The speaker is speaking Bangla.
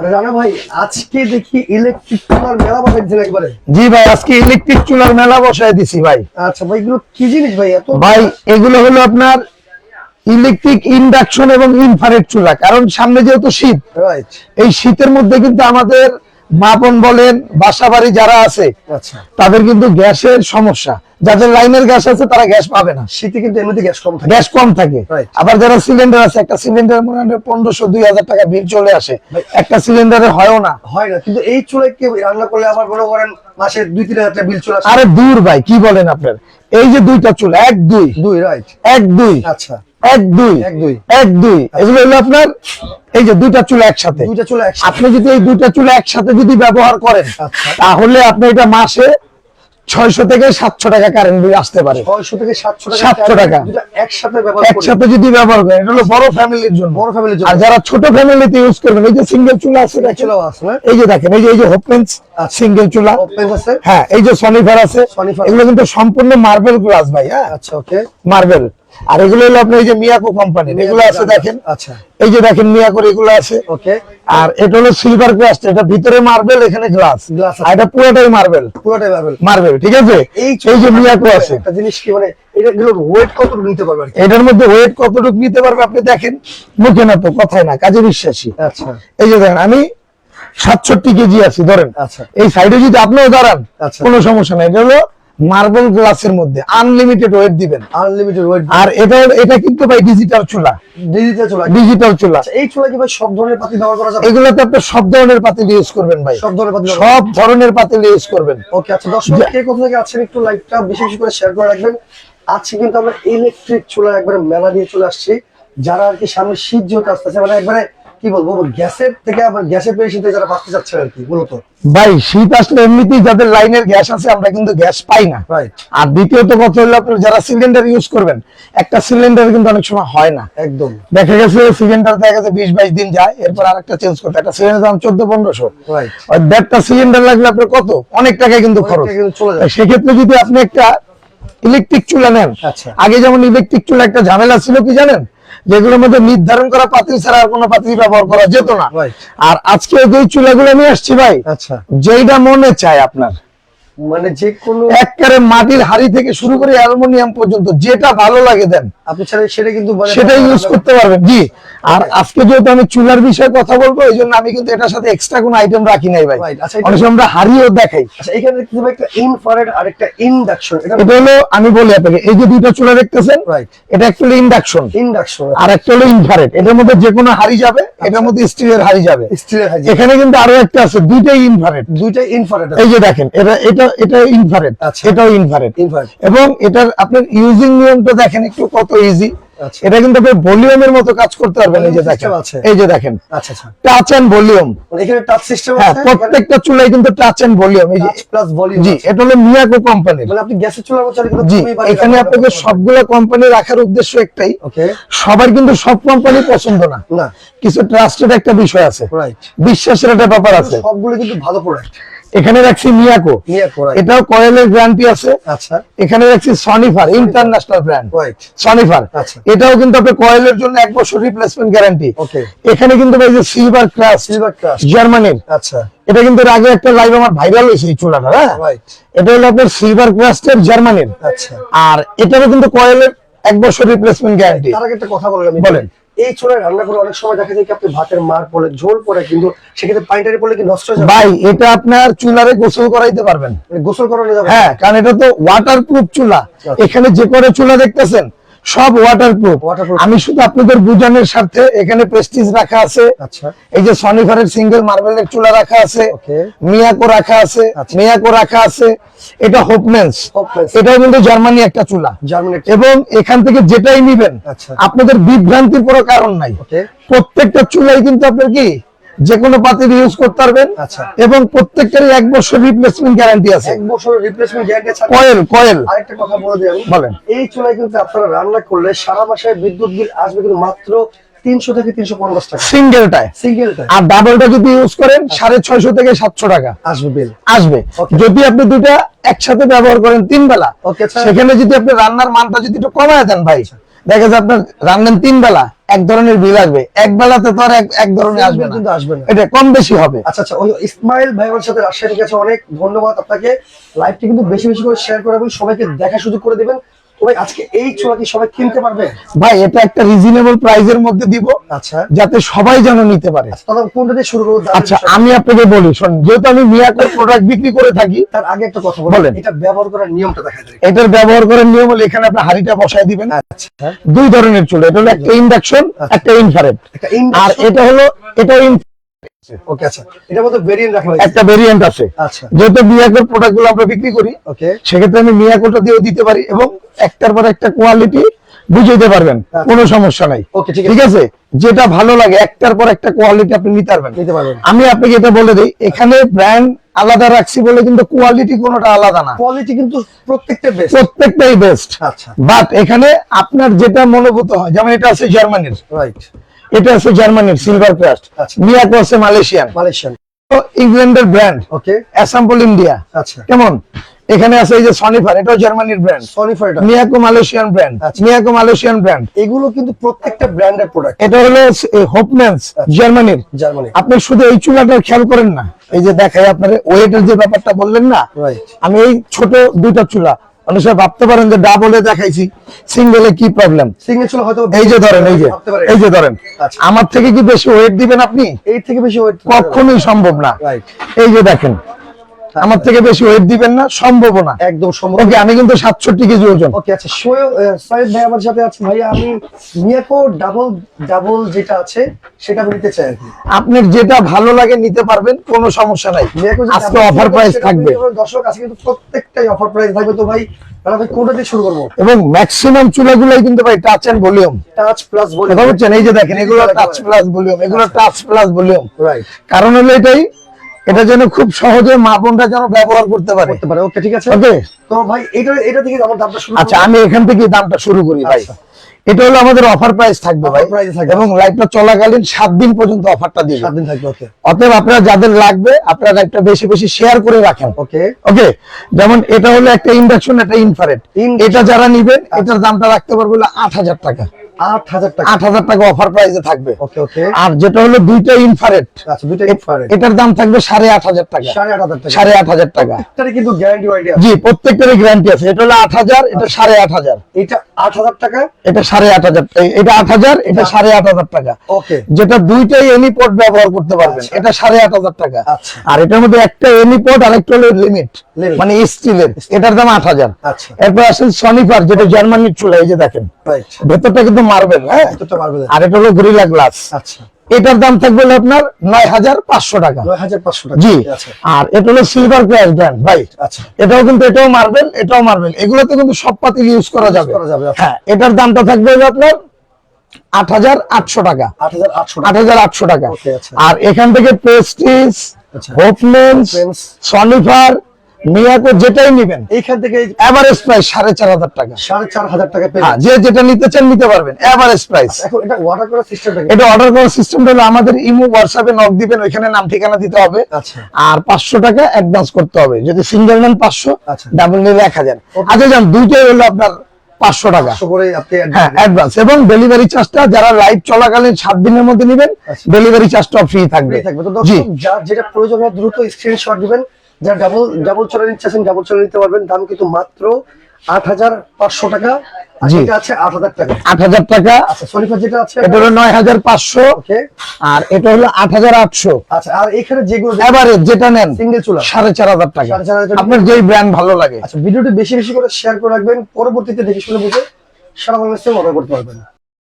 আরে রানা ভাই আজকে দেখি ইলেকট্রিক চুলার মেলা বসাইছেন একবারে। জি ভাই আজকে ইলেকট্রিক চুলার মেলা বসায় দিছি ভাই। আচ্ছা ভাই এগুলো কি জিনিস ভাই? এত ভাই এগুলো হলো আপনার ইলেকট্রিক ইন্ডাকশন এবং ইনফ্রারেড চুলা কারণ সামনে যেহেতু শীত এই শীতের মধ্যে কিন্তু আমাদের মা বোন বলেন বাসা বাড়ি যারা আছে আচ্ছা। তাদের কিন্তু গ্যাসের সমস্যা। যাদের লাইনের গ্যাস আছে তারা গ্যাস পাবে না। শীতে কিন্তু এমনিতে গ্যাস কম থাকে। গ্যাস কম থাকে। আবার যারা সিলিন্ডার আছে একটা সিলিন্ডার মনে হয় পনেরোশো দুই হাজার টাকা বিল চলে আসে। একটা সিলিন্ডারে হয়ও না। হয় না কিন্তু এই চুলায় কি রান্না করলে আবার মনে করেন মাসে দুই তিন হাজার টাকা বিল চলে আসে। আরে দূর ভাই কি বলেন আপনার? এই যে দুইটা চুলা এক দুই। দুই রাইট এক দুই। আচ্ছা। এক দুই। এক দুই। এক এগুলো হলো আপনার এই যে দুইটা চুলা একসাথে। দুইটা চুলা আপনি যদি এই দুইটা চুলা একসাথে যদি ব্যবহার করেন আচ্ছা। তাহলে আপনি এটা মাসে ছয়শো থেকে সাতশো টাকা কারেন্ট বিল আসতে পারে। ছয়শো থেকে সাতশো টাকা 700 টাকা। একসাথে একসাথে যদি ব্যবহার করেন এটা হলো বড় ফ্যামিলির জন্য। বড় ফ্যামিলির জন্য। আর যারা ছোট ফ্যামিলিতে ইউজ করবেন এই যে সিঙ্গেল চুলা আছে চুলাও আছে এই যে দেখেন এই যে এই যে হোপেন্স আচ্ছা। সিঙ্গেল চুলা। আছে? হ্যাঁ এই যে সনিফার আছে। সনিফার। এগুলো কিন্তু সম্পূর্ণ মার্বেল গ্লাস ভাই হ্যাঁ? আচ্ছা ওকে মার্বেল আর এগুলো হলো আপনার এই যে মিয়াকো কোম্পানি এগুলো আছে দেখেন। আচ্ছা। এই যে দেখেন মিয়াকোর এগুলো আছে। ওকে আর এটা হলো সিলভার গ্লাস এটা ভিতরে মার্বেল এখানে গ্লাস আর এটা পুরোটাই মার্বেল পুরোটাই পাবেন মার্বেল ঠিক আছে? এই যে মিয়াকো আছে। একটা জিনিস কি মানে এটা গুলোর ওয়েট কত নিতে পারবে এটার মধ্যে ওয়েট কতটুকু নিতে পারবে আপনি দেখেন? মুখে না তো কথায় না কাজে বিশ্বাসী। আচ্ছা। এই যে দেখেন আমি সাতষট্টি কেজি আছি ধরেন। আচ্ছা। এই সাইডে যদি আপনিও দাঁড়ান আচ্ছা। কোনো সমস্যা নাই। এটা হলো মার্বেল গ্লাসের মধ্যে আনলিমিটেড ওয়েট দিবেন। আনলিমিটেড ওয়েট আর এটা এটা কিন্তু ভাই ডিজিটাল চুলা। ডিজিটাল চুলা। ডিজিটাল চুলা। আচ্ছা এই চুলা কি ভাই সব ধরনের পাতি ব্যবহার করা যাবে? এগুলোতে আপনি সব ধরনের পাতিল ইউজ করবেন ভাই। সব ধরনের পাতি সব ধরনের পাতিল ইউজ করবেন। ওকে আচ্ছা দর্শক কে কোথা থেকে আছেন একটু লাইভটা বেশি বেশি করে শেয়ার করে রাখবেন। আজকে কিন্তু আমরা ইলেকট্রিক চুলা একবারে মেলা নিয়ে চলে আসছি। যারা আর কি সামনে শীত যেহেতু আসতেছে মানে একবারে কি বলব গ্যাসের থেকে আবার গ্যাসের যারা বাঁচতে চাচ্ছে আর কি মূলত ভাই শীত আসলে এমনিতেই যাদের লাইনের গ্যাস আছে আমরা কিন্তু গ্যাস পাই না। আর দ্বিতীয়ত কথা হলো আপনার যারা সিলিন্ডার ইউজ করবেন একটা সিলিন্ডার কিন্তু অনেক সময় হয় না। একদম। দেখা গেছে সিলিন্ডার দেখা গেছে বিশ বাইশ দিন যায় এরপর আরেকটা চেঞ্জ করতে একটা সিলিন্ডার দাম চোদ্দ পনেরোশো। দেড়টা সিলিন্ডার লাগলে আপনার কত? অনেক টাকা কিন্তু খরচ। টাকা কিন্তু চলে যায়। সেক্ষেত্রে যদি আপনি একটা ইলেকট্রিক চুলা নেন আচ্ছা। আগে যেমন ইলেকট্রিক চুলা একটা ঝামেলা ছিল কি জানেন? যেগুলোর মধ্যে নির্ধারণ করা পাতিল ছাড়া আর কোনো পাতিল ব্যবহার করা যেত না. আর আজকে যে চুলাগুলো নিয়ে আসছি ভাই আচ্ছা। যেইটা মনে চায় আপনার। মানে যে কোনো একবারে মাটির হাড়ি থেকে শুরু করে অ্যালুমিনিয়াম পর্যন্ত যেটা ভালো লাগে দেন। আপনি ছাড়া সেটা কিন্তু মানে সেটা ইউজ করতে পারবেন। জি আর আজকে যেহেতু আমি চুলার বিষয়ে কথা বলব এই জন্য আমি কিন্তু এটার সাথে এক্সট্রা কোনো আইটেম রাখি নাই ভাই। আচ্ছা, অনেক আমরা হারিয়েও দেখাই। আচ্ছা এখানে দেখতে একটা ইনফ্রারেড আর একটা ইন্ডাকশন এটা হলো আমি বলি আপনাকে এই যে দুইটা চুলা দেখতেছেন Right. এটা অ্যাকচুয়ালি ইন্ডাকশন ইন্ডাকশন আর একটা হলো ইনফ্রারেড এটার মধ্যে যে কোনো হাড়ি যাবে এটার মধ্যে স্টিলের হাড়ি যাবে। স্টিলের হাজি এখানে কিন্তু আরও একটা আছে দুইটাই ইনফ্রারেড দুইটাই ইনফ্রারেড এই যে দেখেন এটা এটা এটা ইনফ্রারেড আচ্ছা। এটাও Infrared। এবং এটার আপনার ইউজিং নিয়মটা দেখেন একটু কত ইজি আচ্ছা। এটা কিন্তু আপনি ভলিউমের মতো কাজ করতে পারবেন এই যে দেখেন। এই যে দেখেন। টাচ এন্ড ভলিউম এখানে টাচ সিস্টেম হ্যাঁ আছে প্রত্যেকটা চুলাই কিন্তু টাচ এন্ড ভলিউম এই যে প্লাস ভলিউম জি এটা হলো মিয়াকো কোম্পানির মানে আপনি গ্যাসের চুলার মতো কিন্তু জি এখানে আপনাকে। সবগুলো কোম্পানি রাখার উদ্দেশ্য একটাই। ওকে সবার কিন্তু সব কোম্পানি পছন্দ না। না। কিছু ট্রাস্টেড একটা বিষয় আছে। রাইট বিশ্বাসের একটা ব্যাপার আছে। সবগুলো কিন্তু ভালো প্রোডাক্ট এখানে রাখছি মিয়াকো। এটাও কয়েলের গ্যারান্টি আছে। আচ্ছা। এখানে রাখছি সনিফার ইন্টারন্যাশনাল ব্র্যান্ড সনিফার। এটাও কিন্তু আপনি কয়েলের জন্য এক বছর রিপ্লেসমেন্ট গ্যারান্টি. এখানে কিন্তু যে সিলভার ক্রাশ সিলভার জার্মানির আচ্ছা। এটা কিন্তু আগে একটা লাইভ আমার ভাইরাল হয়েছে এই চুলাটা হ্যাঁ. এটা হলো আপনার সিলভার ক্রাস্টের জার্মানির আচ্ছা। আর এটারও কিন্তু কয়েলের এক বছর রিপ্লেসমেন্ট গ্যারান্টি তার আগে একটা কথা বললাম বলেন। এই চুলায় রান্না করে অনেক সময় দেখা যায় কি আপনি ভাতের মার পড়ে ঝোল পড়ে কিন্তু সেক্ষেত্রে পানিটারি পড়লে কি নষ্ট হয়ে যাবে? ভাই এটা আপনার চুলারে গোসল করাইতে পারবেন। গোসল করানো যাবে হ্যাঁ কারণ এটা তো ওয়াটার প্রুফ চুলা। আচ্ছা। এখানে যে করে চুলা দেখতেছেন সব ওয়াটার প্রুফ আমি শুধু আপনাদের বুঝানোর স্বার্থে এখানে প্রেস্টিজ রাখা আছে। আচ্ছা। এই যে সনিফারের সিঙ্গেল মার্বেলের চুলা রাখা আছে. মিয়াকো রাখা আছে। আচ্ছা। মিয়াকো রাখা আছে। এটা হোপমেন্স। এটাও কিন্তু জার্মানি একটা চুলা। জার্মানি এবং এখান থেকে যেটাই নিবেন আচ্ছা। আপনাদের বিভ্রান্তির কোনো কারণ নাই। প্রত্যেকটা চুলাই কিন্তু আপনার কি? যে কোনো পাতিল ইউজ করতে পারবেন। আচ্ছা। এবং প্রত্যেকটারই এক বছর রিপ্লেসমেন্ট গ্যারান্টি আছে। এক বছর রিপ্লেসমেন্ট গ্যারান্টি আছে। Coil coil. আরেকটা কথা বলে আমি। বলেন। এই চুলায় কিন্তু আপনারা রান্না করলে সারা মাসে বিদ্যুৎ বিল আসবে কিন্তু মাত্র তিনশো থেকে তিনশো পঞ্চাশ টাকা। সিঙ্গেলটায় সিঙ্গেলটা আর ডাবলটা যদি ইউজ করেন সাড়ে ছয়শো থেকে সাতশো টাকা। আসবে বিল। আসবে। যদি আপনি দুটা একসাথে ব্যবহার করেন তিন বেলা আচ্ছা। সেখানে যদি আপনি রান্নার মানটা যদি একটু কমায় দেন ভাই দেখা যায় আপনার রান্নেন তিন বেলা এক ধরনের বিল আসবে এক বেলাতে তো আর এক- ধরনের আসবে না। কিন্তু আসবে না। এটা কম বেশি হবে। আচ্ছা আচ্ছা ওই ইসমাইল ভাই আমার সাথে রাজশাহীর কাছে অনেক ধন্যবাদ আপনাকে। লাইভটি কিন্তু বেশি বেশি করে শেয়ার করে এবং সবাইকে দেখা সুযোগ করে দিবেন। ভাই আজকে এই চোলা কি সবাই কিনতে পারবে? ভাই এটা একটা রিজনেবল প্রাইসের মধ্যে দিব আচ্ছা। যাতে সবাই যেন নিতে পারে। তবে কোনটা দিয়ে শুরু করব? আচ্ছা আমি আপনাকে বলি শোন যেহেতু আমি মিয়াকোর প্রোডাক্ট বিক্রি করে থাকি তার আগে একটা কথা বলেন। এটা ব্যবহার করার নিয়মটা দেখা যায় এটার ব্যবহার করার নিয়ম হলো এখানে আপনি হাড়িটা বসায় দিবেন। আচ্ছা। দুই ধরনের চুল এটা হলো একটা ইন্ডাকশন একটা ইনফ্রারেড আর এটা হলো এটা ওকে আচ্ছা। এটার মধ্যে ভেরিয়েন্ট রাখা হয়েছে। একটা ভেরিয়েন্ট আছে। আচ্ছা। যেহেতু মিয়াকোর প্রোডাক্ট আমরা বিক্রি করি ওকে সেক্ষেত্রে আমি মিয়াকোটা দিয়েও দিতে পারি এবং একটার পর একটা কোয়ালিটি বুঝাইতে পারবেন। আচ্ছা। কোনো সমস্যা নাই। ঠিক ঠিক আছে। আছে? যেটা ভালো লাগে একটার পর একটা কোয়ালিটি আপনি নিতে পারবেন। নিতে পারবেন। আমি আপনাকে এটা বলে দিই এখানে ব্র্যান্ড আলাদা রাখছি বলে কিন্তু কোয়ালিটি কোনোটা আলাদা না। কোয়ালিটি কিন্তু প্রত্যেকটা বেস্ট প্রত্যেকটাই বেস্ট আচ্ছা। বাট এখানে আপনার যেটা মনোভূত হয় যেমন এটা আছে জার্মানির রাইট এটা আছে জার্মানির সিলভার ক্রাস্ট আচ্ছা। মিয়াকো আছে মালয়েশিয়ান। মালয়েশিয়ান। ইংল্যান্ডের ব্র্যান্ড ওকে। অ্যাসাম্পল ইন্ডিয়া আচ্ছা। কেমন? এখানে আছে এই যে সনিফার এটাও জার্মানির ব্র্যান্ড সনিফার ফর এটা। মিয়াকো মালয়েশিয়ান ব্র্যান্ড আচ্ছা। মিয়াকো মালয়েশিয়ান ব্র্যান্ড এগুলো কিন্তু প্রত্যেকটা ব্র্যান্ডের প্রোডাক্ট এটা হলো হোপম্যান্স জার্মানির। জার্মানি। আপনি শুধু এই চুলাটা খেয়াল করেন না। এই যে দেখাই আপনার ওয়েটের যে ব্যাপারটা বললেন না আমি এই ছোট দুইটা চুলা অনেক সময় ভাবতে পারেন যে ডাবলে দেখাইছি সিঙ্গেলে কি প্রবলেম সিঙ্গেল ছিল হয়তো এই যে ধরেন এই যে এই যে ধরেন আচ্ছা। আমার থেকে কি বেশি ওয়েট দিবেন আপনি? এই থেকে বেশি ওয়েট কখনোই সম্ভব না। এই যে দেখেন আমার থেকে বেশি ওয়েট দিবেন না সম্ভব না। একদম সম্ভব ওকে আমি কিন্তু সাতষট্টি কেজি ওজন। ওকে আচ্ছা সোয়েব সাইদ ভাই আমার সাথে আছে। ভাইয়া আমি মিয়াকো ডাবল ডাবল যেটা আছে সেটা আমি নিতে চাই আপনার যেটা ভালো লাগে নিতে পারবেন কোনো সমস্যা নাই। আজকে অফার প্রাইস থাকবে। দর্শক আজকে কিন্তু প্রত্যেকটাই অফার প্রাইস থাকবে। তো ভাই তাহলে ভাই কোনটা দিয়ে শুরু করব? এবং ম্যাক্সিমাম চুলাগুলাই কিন্তু ভাই touch and volume touch plus বলি কথা বলছেন? এই যে দেখেন এগুলো টাচ প্লাস ভলিউম এগুলো টাচ প্লাস ভলিউম রাইট কারণ হলো এটাই এটা যেন খুব সহজে মা বোনটা যেন ব্যবহার করতে পারে। করতে পারে। ওকে ঠিক আছে। ওকে তো ভাই এটা এটা থেকে আমার দামটা শুরু আচ্ছা আমি এখান থেকে দামটা শুরু করি ভাই। আচ্ছা। এটা হলো আমাদের অফার প্রাইস থাকবে ভাই। price থাকবে। এবং লাইভটা চলাকালীন সাত দিন পর্যন্ত অফারটা দিবে সাত দিন থাকবে ওকে অতএব আপনারা যাদের লাগবে আপনারা লাইভটা বেশি বেশি শেয়ার করে রাখেন। ওকে ওকে যেমন এটা হলো একটা ইন্ডাকশন একটা ইনফারেট এটা যারা নিবেন এটার দামটা রাখতে পারব হলো আট হাজার টাকা। টাকা। অফার প্রাইসে থাকবে। আর যেটা হলো দুইটা ইনফারেট দুইটা ইনফ্রারেড এটার দাম থাকবে সাড়ে আট হাজার টাকা। সাড়ে আট হাজার টাকা। সাড়ে আট হাজার টাকা। এটারই কিন্তু গ্যারান্টি ওয়ারেন্টি আছে। জি প্রত্যেকটারই গ্যারান্টি আছে। এটা হলো আট হাজার এটা সাড়ে আট হাজার। এটা আট হাজার টাকা? এটা সাড়ে আট হাজার। এটা আট হাজার এটা সাড়ে আট হাজার টাকা। যেটা দুইটাই এনি পট ব্যবহার করতে পারবেন। আচ্ছা। এটা সাড়ে আট হাজার টাকা। আচ্ছা। আর এটার মধ্যে একটা এনি পট আর একটা হলো লিমিট। মানে স্টিলের এটার দাম আট হাজার। আচ্ছা। এরপর আসেন সনিফার যেটা জার্মানির চুলা এই যে দেখেন। ভেতরটা কিন্তু মার্বেল হ্যাঁ? আর এটা হলো গরিলা গ্লাস আচ্ছা। এটার দাম থাকবে আপনার নয় হাজার পাঁচশো টাকা। নয় হাজার পাঁচশো টাকা। জি। আর এটা হলো সিলভার ব্র্যান্ড ভাই। আচ্ছা। এটাও কিন্তু এটাও মার্বেল এটাও এগুলোতে কিন্তু সব পাতিল ইউজ করা যাবে। করা যাবে, আচ্ছা। হ্যাঁ এটার দামটা থাকবে আপনার আট হাজার আটশো টাকা। আট হাজার আটশো আট টাকা। আর এখান থেকে। হোপমেন্স সনিফার মিয়াকো যেটাই নিবেন এইখান থেকে এভারেজ প্রাইস সাড়ে চার হাজার টাকা। সাড়ে চার হাজার টাকা হ্যাঁ যে যেটা নিতে চান নিতে পারবেন এভারেজ প্রাইস এটা অর্ডার করার সিস্টেমটা এটা অর্ডার করার সিস্টেম হলো আমাদের ইমো হোয়াটসঅ্যাপে নক দিবেন ওইখানে নাম ঠিকানা দিতে হবে। আচ্ছা। আর পাঁচশো টাকা অ্যাডভান্স করতে হবে। যদি সিঙ্গেল নেন পাঁচশো আচ্ছা। ডাবল নিলে এক হাজার। আচ্ছা যান দুইটাই হলো আপনার পাঁচশো টাকা। অ্যাডভান্স এবং ডেলিভারি চার্জটা যারা লাইভ চলাকালীন সাত দিনের মধ্যে নেবেন আচ্ছা। ডেলিভারি চার্জটা ফ্রি থাকবে। যেটা প্রয়োজন দ্রুত স্ক্রিনশট দিবেন। যারা ডাবল ডাবল চলে নিচ্ছে ডাবল চলে নিতে পারবেন। দাম কিন্তু মাত্র আট হাজার পাঁচশো টাকা। আর এটা আছে আট হাজার টাকা। আট হাজার টাকা। আচ্ছা সনিফার যেটা আছে এটা হলো নয় হাজার পাঁচশো। আর এটা হলো আট হাজার আটশো। আচ্ছা আর এখানে যেগুলো যেটা নেন সিঙ্গেল চুলা। সাড়ে চার হাজার টাকা। চার হাজার আপনার যেই ব্র্যান্ড ভালো লাগে। আচ্ছা ভিডিওটি বেশি বেশি করে শেয়ার করে রাখবেন। পরবর্তীতে দেখে শুনে বুঝে সারা বাংলাদেশে অর্ডার করতে পারবেন।